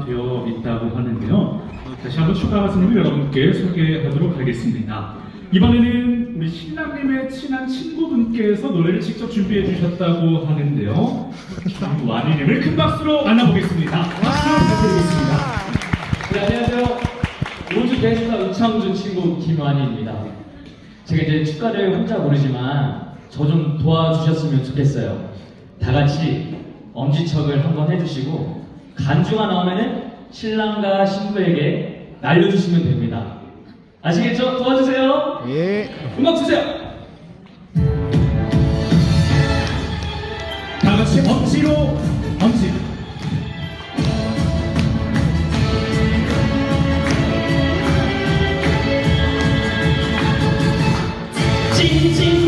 되어 있다고 하는데요. 다시 한번 추가 가수님을 여러분께 소개하도록 하겠습니다. 이번에는 우리 신랑님의 친한 친구분께서 노래를 직접 준비해 주셨다고 하는데요. 와니님을 큰 박수로 만나보겠습니다. 박수 부탁드리겠습니다. 네, 안녕하세요. 우주 베스타 우창준 친구 김완희입니다. 제가 이제 축가를 혼자 부르지만 저 좀 도와주셨으면 좋겠어요. 다 같이 엄지척을 한번 해주시고 간주가 나오면은 신랑과 신부에게 날려주시면 됩니다. 아시겠죠? 도와주세요. 예. 음악 주세요. 다 같이 엄지로 엄지. 찐찐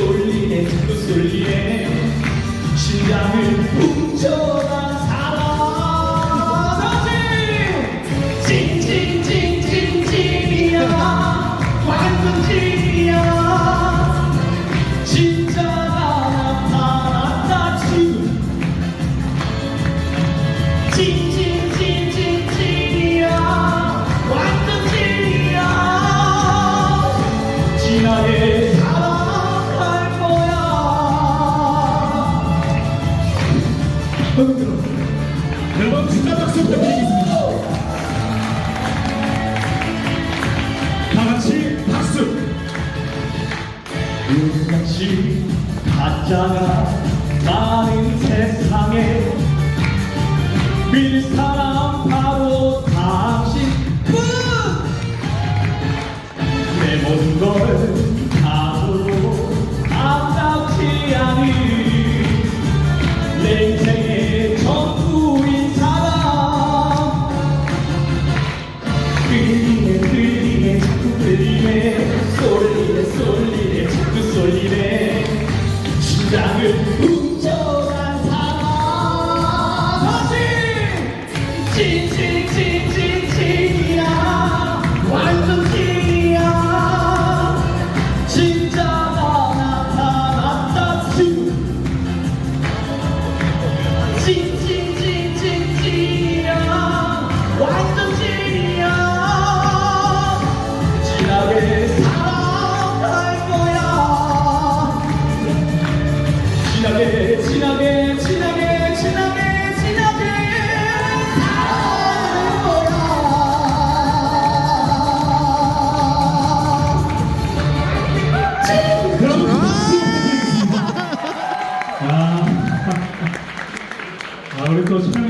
쏠리네 자꾸 쏠리네 심장을 훔쳐간 여러분 진짜 박수 부탁드리겠습니다. 다 같이 박수. 누구같이 가짜가 많은 세상에 믿을 사람 끌리네 끌리네 자꾸 끌리네 쏠리네 쏠리네 자꾸 쏠리네 심장을 아. 아, 우리 또 촬영